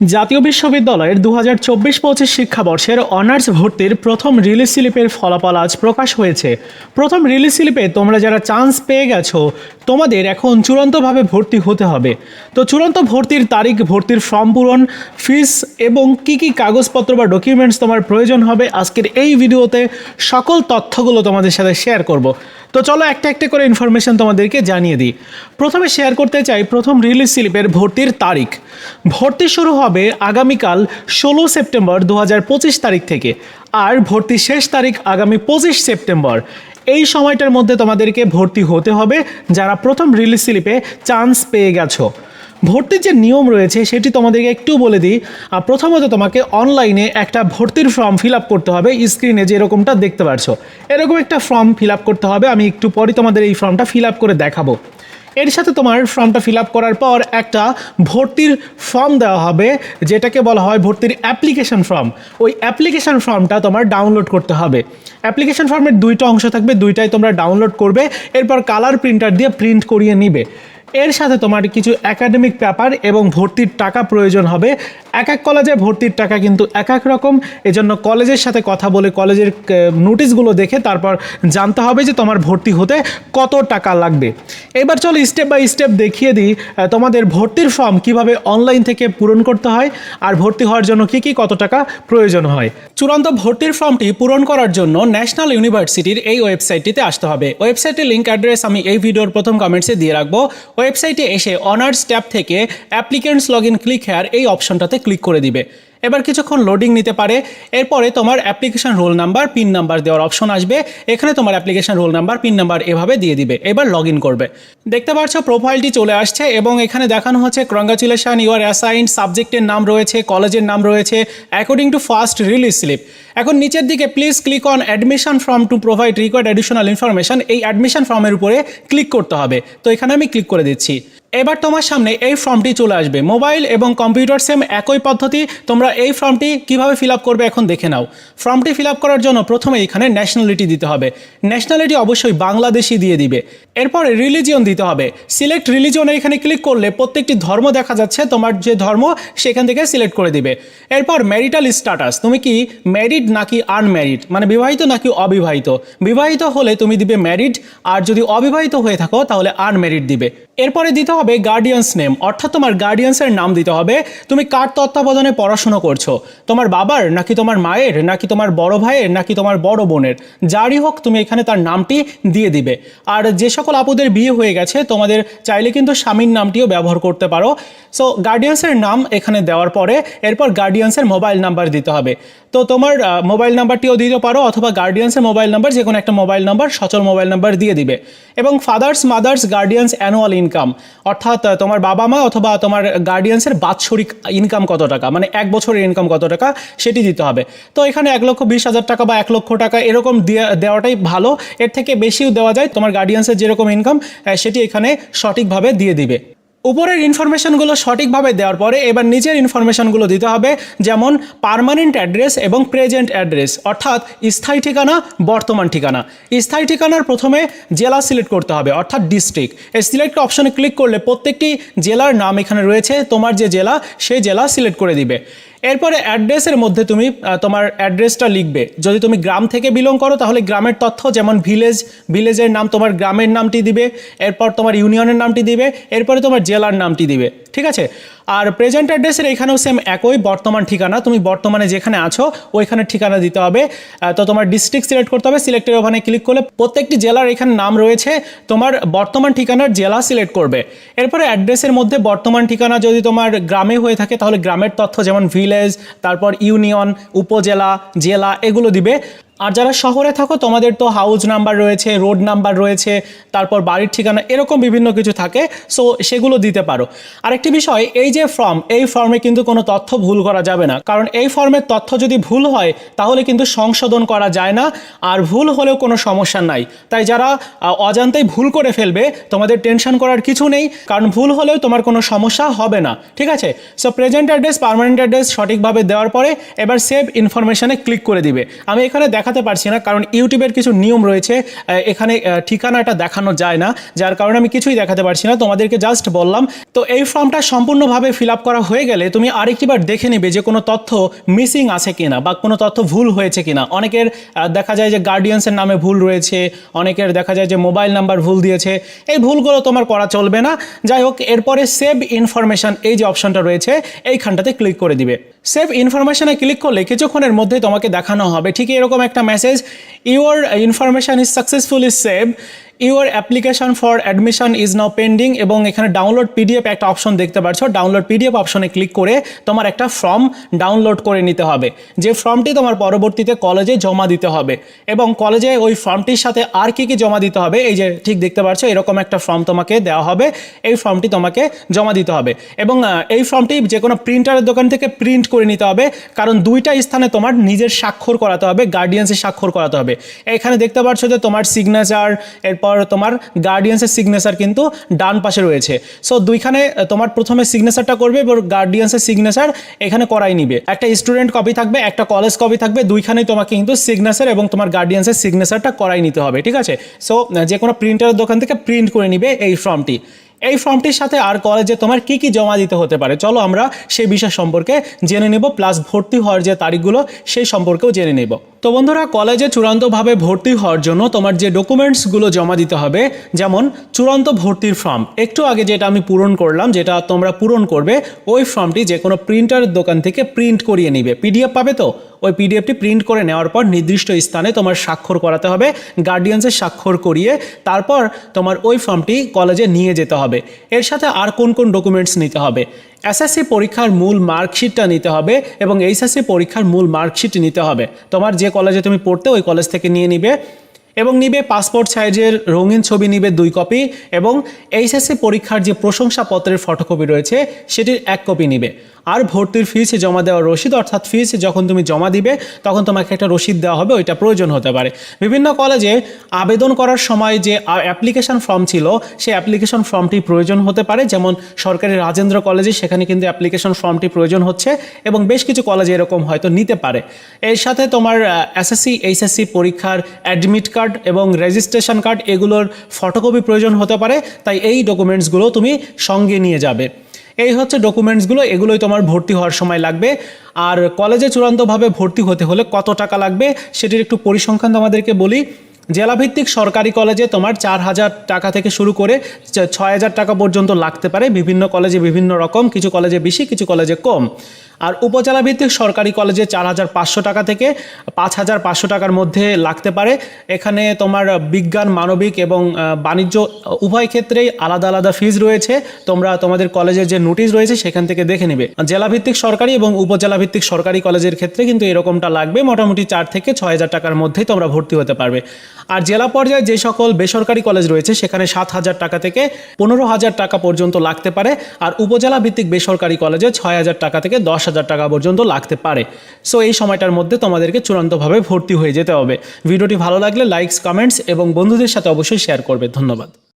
জাতীয় বিশ্ববিদ্যালয়ের দু হাজার চব্বিশ পঁচিশ শিক্ষাবর্ষের অনার্স ভর্তির প্রথম রিলিজ স্লিপের ফলাফল আজ প্রকাশ হয়েছে। প্রথম রিলিজ স্লিপে তোমরা যারা চান্স পেয়ে গেছো, তোমাদের এখন চূড়ান্তভাবে ভর্তি হতে হবে। তো চূড়ান্ত ভর্তির তারিখ, ভর্তির ফর্ম পূরণ ফিস এবং কি কি কাগজপত্র বা ডকুমেন্টস তোমার প্রয়োজন হবে আজকের এই ভিডিওতে সকল তথ্যগুলো তোমাদের সাথে শেয়ার করব। তো চলো একটা একটা করে ইনফরমেশন তোমাদেরকে জানিয়ে দিই। প্রথমে শেয়ার করতে চাই প্রথম রিলিজ স্লিপের ভর্তির তারিখ। ভর্তি শুরু হবে আগামীকাল ষোলো সেপ্টেম্বর দুহাজার পঁচিশ তারিখ থেকে আর ভর্তি শেষ তারিখ আগামী পঁচিশ সেপ্টেম্বর। এই সময়টার মধ্যে তোমাদেরকে ভর্তি হতে হবে যারা প্রথম রিলিজ স্লিপে চান্স পেয়ে গেছো। ভর্তির যে নিয়ম রয়েছে সেটি তোমাদেরকে একটু বলে দিই। প্রথমত তোমাকে অনলাইনে একটা ভর্তির ফর্ম ফিল আপ করতে হবে। স্ক্রিনে যে এরকমটা দেখতে পারছ, এরকম একটা ফর্ম ফিল আপ করতে হবে। আমি একটু পরে তোমাদের এই ফর্মটা ফিল আপ করে দেখাবো। এর সাথে তোমার ফর্মটা ফিল আপ করার পর একটা ভর্তির ফর্ম দেওয়া হবে, যেটাকে বলা হয় ভর্তির অ্যাপ্লিকেশন ফর্ম ওই অ্যাপ্লিকেশন ফর্মটা তোমার ডাউনলোড করতে হবে। অ্যাপ্লিকেশন ফর্মের দুইটা অংশ থাকবে, দুইটাই তোমরা ডাউনলোড করবে, এরপর কালার প্রিন্টার দিয়ে প্রিন্ট করিয়ে নিবে। এর সাথে তোমার কিছু একাডেমিক পেপার এবং ভর্তির টাকা প্রয়োজন হবে। এক এক কলেজে ভর্তির টাকা কিন্তু এক এক রকম। এজন্য কলেজের সাথে কথা বলে কলেজের নোটিশগুলো দেখে তারপর জানতে হবে যে তোমার ভর্তি হতে কত টাকা লাগবে। এবার চলো স্টেপ বাই স্টেপ দেখিয়ে দিই তোমাদের ভর্তির ফর্ম কীভাবে অনলাইন থেকে পূরণ করতে হয় আর ভর্তি হওয়ার জন্য কি কি কত টাকা প্রয়োজন হয়। চূড়ান্ত ভর্তির ফর্মটি পূরণ করার জন্য ন্যাশনাল ইউনিভার্সিটির এই ওয়েবসাইটটিতে আসতে হবে। ওয়েবসাইটের লিঙ্ক অ্যাড্রেস আমি এই ভিডিওর প্রথম কমেন্টসে দিয়ে রাখব। ওয়েবসাইটে এসে অনার্স ট্যাব থেকে applicants log in click here এই অপশনটাতে ক্লিক করে দিবে। এবার কিছুক্ষণ লোডিং নিতে পারে। এরপরে তোমার application roll number pin number দেওয়ার অপশন আসবে। এখানে তোমার application roll number pin number এভাবে দিয়ে দিবে। এবার লগ করবে। দেখতে পাচ্ছ প্রোফাইলটি চলে আসছে এবং এখানে দেখানো হচ্ছে কংগ্রাচুলেশন ইউর অ্যাসাইন সাবজেক্টের নাম রয়েছে কলেজের নাম রয়েছে according to first release slip এখন নিচের দিকে please click on admission form to provide required additional information এই অ্যাডমিশন ফর্মের উপরে ক্লিক করতে হবে। তো এখানে আমি ক্লিক করে দিচ্ছি। এবার তোমার সামনে এই ফর্মটি চলে আসবে। মোবাইল এবং কম্পিউটার সেম একই পদ্ধতি, তোমরা এই ফর্মটি কীভাবে ফিল করবে এখন দেখে নাও। ফর্মটি ফিল করার জন্য প্রথমে এখানে ন্যাশনালিটি দিতে হবে। ন্যাশনালিটি অবশ্যই বাংলাদেশি দিয়ে দিবে। এরপরে রিলিজিয়ন দিতে হবে। সিলেক্ট রিলিজিয়নের এখানে ক্লিক করলে প্রত্যেকটি ধর্ম দেখা যাচ্ছে, তোমার যে ধর্ম সেখান থেকে সিলেক্ট করে দিবে। এরপর ম্যারিটাল স্ট্যাটাস তুমি কি ম্যারিড নাকি আনম্যারিড মানে বিবাহিত নাকি অবিবাহিত? বিবাহিত হলে তুমি দিবে ম্যারিড আর যদি অবিবাহিত হয়ে থাকো তাহলে আনম্যারিড দিবে। এরপরে দিতে হবে গার্ডিয়ান্স নেম অর্থাৎ তোমার গার্ডিয়ান্সের নাম দিতে হবে। তুমি কার তত্ত্বাবধানে পড়াশোনা করছ? তোমার বাবার, নাকি তোমার মায়ের, নাকি তোমার বড় ভাইয়ের, নাকি তোমার বড় বোনের? যারই হোক, তুমি এখানে তার নামটি দিয়ে দিবে। আর যে সকল আপুদের বিয়ে হয়ে গেছে, তোমাদের চাইলে কিন্তু স্বামীর নামটিও ব্যবহার করতে পারো। সো গার্ডিয়ান্সের নাম এখানে দেওয়ার পরে, এরপর গার্ডিয়ান্সের মোবাইল নাম্বার দিতে হবে। তো তোমার মোবাইল নাম্বারটিও দিতে পারো, অথবা গার্ডিয়ান্সের মোবাইল নাম্বার যে কোনো একটা মোবাইল নাম্বার সচল মোবাইল নাম্বার দিয়ে দিবে। এবং fathers mothers guardians annual income অর্থাৎ তোমার বাবা মা অথবা তোমার গার্ডিয়ান্সের বাৎসরিক ইনকাম কত টাকা? মানে এক বছরের ইনকাম কত টাকা? সেটি দিতে হবে। তো এখানে এক লক্ষ বিশ হাজার টাকা বা এক লক্ষ টাকা এরকম দেওয়াটাই ভালো। এর থেকে বেশিও দেওয়া যায়। তোমার গার্ডিয়ান্সের যেরকম ইনকাম সেটি এখানে সঠিকভাবে দিয়ে দিবে। উপরের ইনফরমেশনগুলো সঠিকভাবে দেওয়ার পরে এবার নিজের ইনফরমেশনগুলো দিতে হবে, যেমন পারমানেন্ট অ্যাড্রেস এবং প্রেজেন্ট অ্যাড্রেস, অর্থাৎ স্থায়ী ঠিকানা, বর্তমান ঠিকানা। স্থায়ী ঠিকানার প্রথমে জেলা সিলেক্ট করতে হবে, অর্থাৎ ডিস্ট্রিক্ট। এই সিলেক্ট অপশনে ক্লিক করলে প্রত্যেকটি জেলার নাম এখানে রয়েছে, তোমার যে জেলা, সেই জেলা সিলেক্ট করে দিবে। এরপরে অ্যাড্রেসের মধ্যে তুমি তোমার অ্যাড্রেসটা লিখবে। যদি তুমি গ্রাম থেকে বিলং করো, তাহলে গ্রামের তথ্য, যেমন ভিলেজ ভিলেজের নাম তোমার গ্রামের নামটি দিবে, এরপর তোমার ইউনিয়নের নামটি দিবে, এরপরে তোমার জেলার নামটি দিবে। ঠিক আছে? আর প্রেজেন্ট অ্যাড্রেসের এখানেও সেম একই, বর্তমান ঠিকানা। তুমি বর্তমানে যেখানে আছো, ওইখানে ঠিকানা দিতে হবে। তো তোমার ডিস্ট্রিক্ট সিলেক্ট করতে হবে। সিলেক্টের ওখানে ক্লিক করলে প্রত্যেকটি জেলার এখানে নাম রয়েছে। তোমার বর্তমান ঠিকানার জেলা সিলেক্ট করবে। এরপরে অ্যাড্রেসের মধ্যে বর্তমান ঠিকানা যদি তোমার গ্রামে হয়ে থাকে, তাহলে গ্রামের তথ্য যেমন ভিলেজ তারপর ইউনিয়ন উপজেলা, জেলা, এগুলো দিবে। আর যারা শহরে থাকো, তোমাদের তো হাউস নাম্বার রয়েছে রোড নাম্বার রয়েছে, তারপর বাড়ির ঠিকানা, এরকম বিভিন্ন কিছু থাকে সো সেগুলো দিতে পারো। আরেকটি বিষয়, এই যে ফর্ম এই ফর্মে কিন্তু কোনো তথ্য ভুল করা যাবে না। কারণ এই ফর্মের তথ্য যদি ভুল হয়, তাহলে কিন্তু সংশোধন করা যায় না, আর ভুল হলেও কোনো সমস্যা নাই। তাই যারা অজান্তেই ভুল করে ফেলবে, তোমাদের টেনশন করার কিছু নেই, কারণ ভুল হলেও তোমার কোনো সমস্যা হবে না, ঠিক আছে? So present address permanent address সঠিকভাবে দেওয়ার পরে, এবার সেভ ইনফরমেশানে ক্লিক করে দিবে। আমি এখানে দেখা দেখাতে পারছি না, কারণ ইউটিউবের কিছু নিয়ম রয়েছে এখানে ঠিকানাটা দেখানো যায় না, যার কারণে আমি কিছুই দেখাতে পারছি না, তোমাদেরকে জাস্ট বললাম। তো এই ফর্মটা সম্পূর্ণভাবে ফিল করা হয়ে গেলে তুমি আরেকটিবার দেখে নেবে যে কোনো তথ্য মিসিং আছে কিনা, বা কোনো তথ্য ভুল হয়েছে কিনা। অনেকের দেখা যায় যে গার্ডিয়ানসের নামে ভুল রয়েছে, অনেকের দেখা যায় যে মোবাইল নাম্বার ভুল দিয়েছে। এই ভুলগুলো তোমার করা চলবে না। যাই হোক, এরপরে সেভ ইনফরমেশন এই যে অপশনটা রয়েছে, এইখানটাতে ক্লিক করে দিবে। সেভ ইনফরমেশনে ক্লিক করলে কিছুক্ষণের মধ্যে তোমাকে দেখানো হবে। ঠিক এরকম একটা message your information is successfully save your application for admission is now pending এবং এখানে ডাউনলোড পিডিএফ একটা অপশন দেখতে পাচ্ছ ডাউনলোড পিডিএফ অপশনে ক্লিক করে তোমার একটা ফর্ম ডাউনলোড করে নিতে হবে। যে ফর্মটি তোমার পরবর্তীতে কলেজে জমা দিতে হবে এবং কলেজে ওই ফর্মটির সাথে আর কি কি জমা দিতে হবে, এই যে ঠিক দেখতে পাচ্ছ এরকম একটা ফর্ম তোমাকে দেওয়া হবে। এই ফর্মটি তোমাকে জমা দিতে হবে এবং এই ফর্মটি যে কোনো প্রিন্টারের দোকান থেকে প্রিন্ট করে নিতে হবে। কারণ দুইটা স্থানে তোমার নিজের স্বাক্ষর করাতে হবে গার্ডিয়ান্সের স্বাক্ষর করাতে হবে। এখানে দেখতে পাচ্ছ যে তোমার সিগনেচার এরপর তোমার গার্ডিয়ান্সের সিগনেচার কিন্তু ডান পাশে রয়েছে। সো দুইখানে তোমার প্রথমে সিগনেচারটা করবে এবং গার্ডিয়ান্সের সিগনেচার এখানে করাই নিবে। একটা স্টুডেন্ট কপি থাকবে, একটা কলেজ কপি থাকবে, দুইখানেই তোমাকে কিন্তু সিগনেচার এবং তোমার গার্ডিয়ান্সের সিগনেচারটা করাই নিতে হবে, ঠিক আছে? সো যে কোনো প্রিন্টারের দোকান থেকে প্রিন্ট করে নিবে এই ফর্মটি এই ফর্মটির সাথে আর কলেজে তোমার কি কি জমা দিতে হতে পারে? চলো আমরা সেই বিষয় সম্পর্কে জেনে নেব প্লাস ভর্তি হওয়ার যে তারিখগুলো, সেই সম্পর্কেও জেনে নেব। তো বন্ধুরা, কলেজে চূড়ান্তভাবে ভর্তি হওয়ার জন্য তোমার যে ডকুমেন্টসগুলো জমা দিতে হবে, যেমন চূড়ান্ত ভর্তির ফর্ম, একটু আগে যেটা আমি পূরণ করলাম, যেটা তোমরা পূরণ করবে, ওই ফর্মটি যে কোনো প্রিন্টারের দোকান থেকে প্রিন্ট করিয়ে নিবে। পিডিএফ পাবে তো? ওই পিডিএফটি প্রিন্ট করে নেওয়ার পর নির্দিষ্ট স্থানে তোমার স্বাক্ষর করাতে হবে গার্ডিয়ানসের স্বাক্ষর করিয়ে তারপর তোমার ওই ফর্মটি কলেজে নিয়ে যেতে হবে। এর সাথে আর কোন কোন ডকুমেন্টস নিতে হবে? এসএসসি পরীক্ষার মূল মার্কশিটটা নিতে হবে এবং এইচএসসি পরীক্ষার মূল মার্কশিট নিতে হবে। তোমার যে কলেজে তুমি পড়তে, ওই কলেজ থেকে নিয়ে নিবে এবং নিবে পাসপোর্ট সাইজের রঙিন ছবি, নিবে দুই কপি এবং এইচএসসি পরীক্ষার যে প্রশংসাপত্রের ফটোকপি রয়েছে, সেটির এক কপি নিবে। আর ভর্তির ফিস জমা দেওয়ার রসিদ, অর্থাৎ ফিস যখন তুমি জমা দিবে, তখন তোমাকে একটা রসিদ দেওয়া হবে, ওইটা প্রয়োজন হতে পারে। বিভিন্ন কলেজে আবেদন করার সময় যে অ্যাপ্লিকেশন ফর্ম ছিল, সেই অ্যাপ্লিকেশন ফর্মটি প্রয়োজন হতে পারে। যেমন সরকারি রাজেন্দ্র কলেজে সেখানে কিন্তু অ্যাপ্লিকেশন ফর্মটি প্রয়োজন হচ্ছে এবং বেশ কিছু কলেজে এরকম হয়তো নিতে পারে। এর সাথে তোমার এসএসসি এইচএসসি পরীক্ষার অ্যাডমিট কার্ড এবং রেজিস্ট্রেশন কার্ড এগুলোর ফটোকপি প্রয়োজন হতে পারে। তাই এই ডকুমেন্টসগুলো তুমি সঙ্গে নিয়ে যাবে। এই হচ্ছে ডকুমেন্টসগুলো এগুলোই তোমার ভর্তি হওয়ার সময় লাগবে। আর কলেজে চূড়ান্তভাবে ভর্তি হতে হলে কত টাকা লাগবে, সেটির একটু পরিসংখ্যান তোমাদেরকে বলি। জেলাভিত্তিক সরকারি কলেজে তোমার চার হাজার টাকা থেকে শুরু করে ছয় হাজার টাকা পর্যন্ত লাগতে পারে। বিভিন্ন কলেজে বিভিন্ন রকম, কিছু কলেজে বেশি, কিছু কলেজে কম। আর উপজেলা ভিত্তিক সরকারি কলেজে চার হাজার পাঁচশো টাকা থেকে পাঁচ হাজার পাঁচশো টাকার মধ্যে লাগতে পারে। এখানে তোমার বিজ্ঞান, মানবিক এবং বাণিজ্য উভয় ক্ষেত্রেই আলাদা আলাদা ফিজ রয়েছে। তোমরা তোমাদের কলেজের যে নোটিশ রয়েছে সেখান থেকে দেখে নেবে। জেলা ভিত্তিক সরকারি এবং উপজেলা ভিত্তিক সরকারি কলেজের ক্ষেত্রে কিন্তু এরকমটা লাগবে। মোটামুটি চার থেকে ছয় হাজার টাকার মধ্যেই তোমরা ভর্তি হতে পারবে। আর জেলা পর্যায়ে যে সকল বেসরকারি কলেজ রয়েছে, সেখানে সাত হাজার টাকা থেকে পনেরো হাজার টাকা পর্যন্ত লাগতে পারে আর উপজেলা ভিত্তিক বেসরকারি কলেজে ছয় হাজার টাকা থেকে দশ হাজার টাকা পর্যন্ত লাগতে পারে। সো এই সময়টার মধ্যে তোমাদেরকে চূড়ান্তভাবে ভর্তি হয়ে যেতে হবে। ভিডিওটি ভালো লাগলে লাইকস কমেন্টস এবং বন্ধুদের সাথে অবশ্যই শেয়ার করবে। ধন্যবাদ।